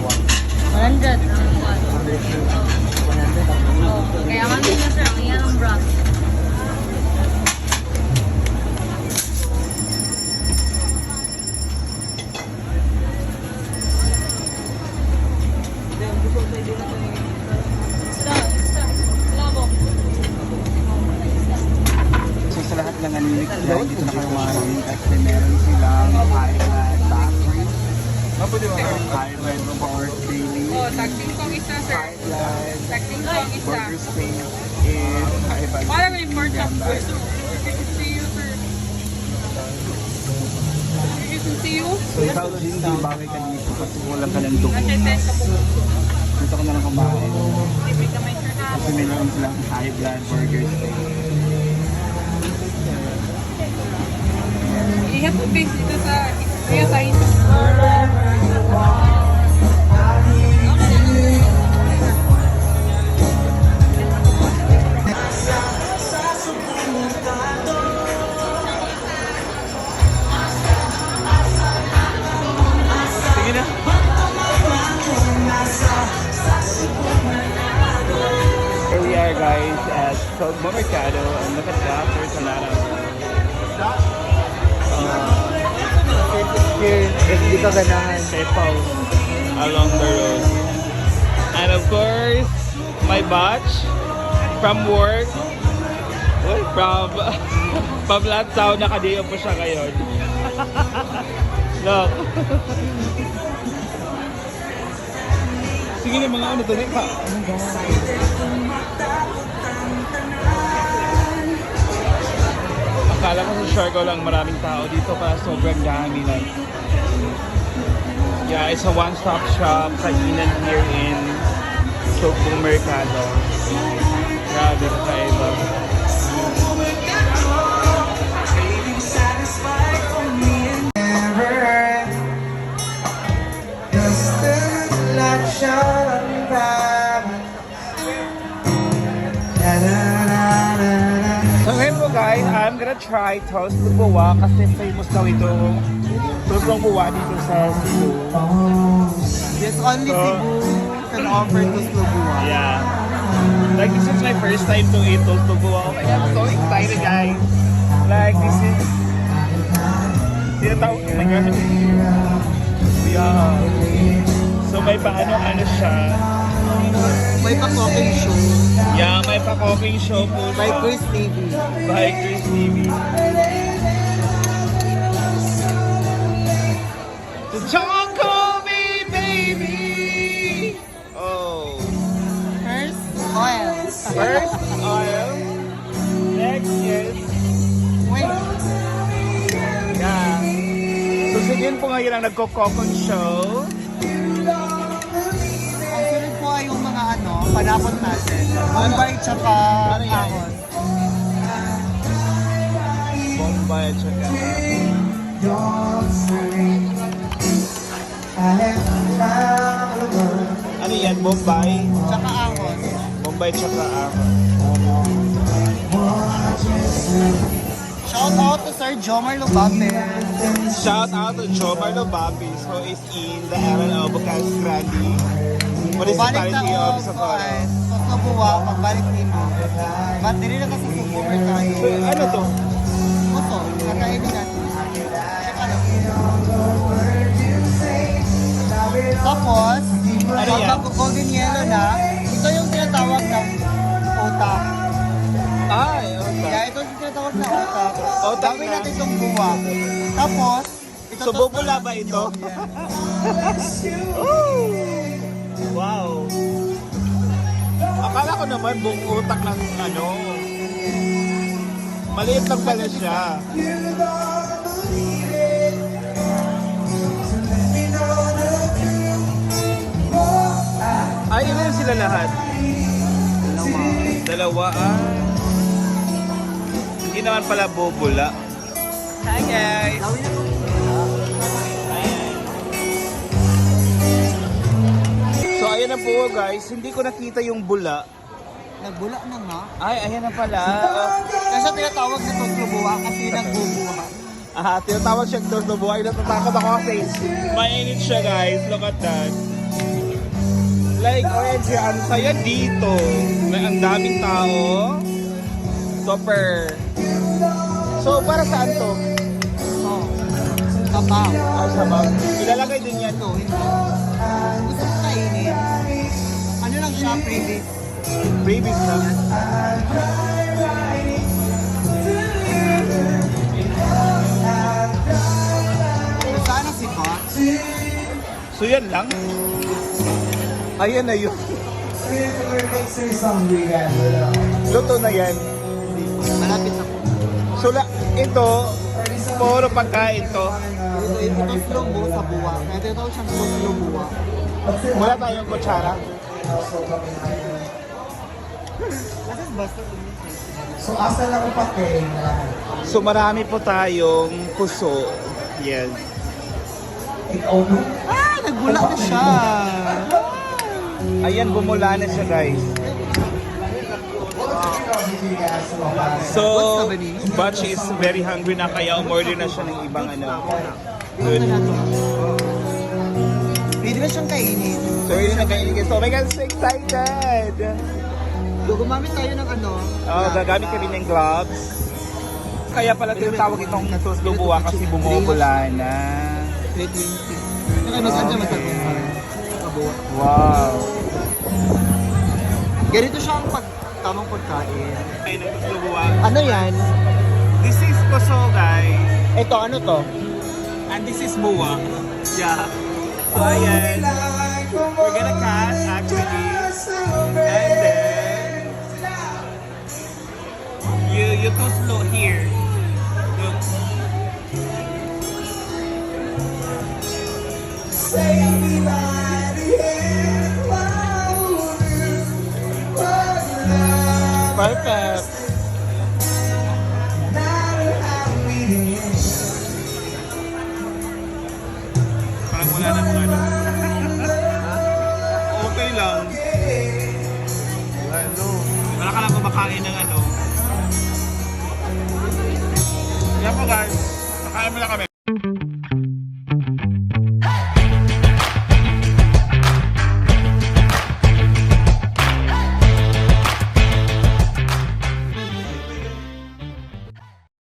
buwa. 100 ang one. 100 ang Oh, kaya kami na sir, ang iyan ang brand. So sa lahat ng dahil dito na kayo maraming kasi meron. Highlight ng Power Daily. Oh, tagting kong isa, sir. Highlight Tagting kong isa. Burger Space is highlight. Para may more chop see you, sir. See you. So ikaw hindi bagay ka dito kasi wala ka ng dugo. Dito ka na lang kumain. Kasi meron silang high blood burger steak. Ihat po base dito sa Sogmo Mercado and look at that, there's a lot of here, hindi ka ganahan. People along the road. And of course, my batch from work, well, from Lanzao, nakadiyo po siya ngayon. Look. Sige na mga ano to, pa. Akala ko sa Siargao lang maraming tao dito kaya sobrang dami na. Yeah, it's a one-stop shop kainan here in Sogbo Mercado. Grabe ka I'm gonna try toast lugawa kasi famous daw ito toast lugawa dito sa Cebu. Yes, only So- Cebu can offer to Slugua. Yeah. Like this is my first time to eat toast lugawa. Oh my god, I'm so excited guys. Like this is tinatawag oh my god. Yeah. So may paano ano siya. May pa-cooking show Yeah, may pa-cooking show po by siya. Chris TV. By Chris TV. Don't call me baby. Oh. First, oil. First oil. Next is Wait, yeah. So si Jin po ngayon ang nagko-cocon show. Ano, panapon natin. Bombay tsaka Ano ahon. Bombay at saka. Ano yan? Bombay? Tsaka ahon. Bombay tsaka ahon. Shout out to Sir Jomar Lubabe. Shout out to Joe Marlo Babis who is in the area of Bukas Grande. Na Municipality of Socorro. sa Slugua, pagbalik nimo. Ba't dili na kasi Mercado. So, ano to? Puso. Ano? Tapos, Ano yan? golden yellow na, ito yung tinatawag ng utak. Ay, okay. Kaya ito yung tinatawag na utak. Utak Gawin na. natin itong buwa. Tapos, ito So, bubula ba ito? Wow. Akala ko naman buong utak ng ano. Maliit lang pala siya. Ay, ilan sila lahat? Dalawa. Dalawa ah. Hindi naman pala bubula. Hi guys! Ayan na po guys, hindi ko nakita yung bula. Nagbula na nga. Ay, ayan na pala. Kasi tinatawag na buwa kasi nagbubuha. Ah, tinatawag siya Dor Buhay. Natatakot ako kasi mainit siya guys. Look at that. Like, OMG, ang saya dito. May ang daming tao. Super. So, para saan to? Oh. Kapaw. Ah, sabaw. Ilalagay din yan. Ito, hindi. Babies na. Sana si Box. So, yan lang. Ayan na yun. Luto na yan. Malapit na po. So, la, ito, puro pagkain to. Ito, ito, ito slow sa buwa. Ito, ito siyang slow buwa. Wala tayong kutsara. So, asa lang pa kayo So, marami po tayong puso. Yes. Ah, nagbula na siya. Ayan, bumula na siya, guys. So? Batch is very hungry na kaya umorder na siya ng ibang ano. To. Pwede na siyang kainin. So, yun na kainin. So, oh my God, so excited! Gumamit tayo ng ano. Oh, gagamit kami ng gloves. Kaya pala tinatawag itong lubuwa kasi bumubula na. Grade 20. Saka mas andyan matagal. Kabuwa. Wow! Ganito siya ang pag tamang pagkain. Ay, lubuwa. Ano yan? This is puso, guys. Ito, ano to? And this is buwa. Yeah. So, ayan. We're gonna cut, actually. And you, too slow here. Look. Perfect. guys. Nakain mo na kami.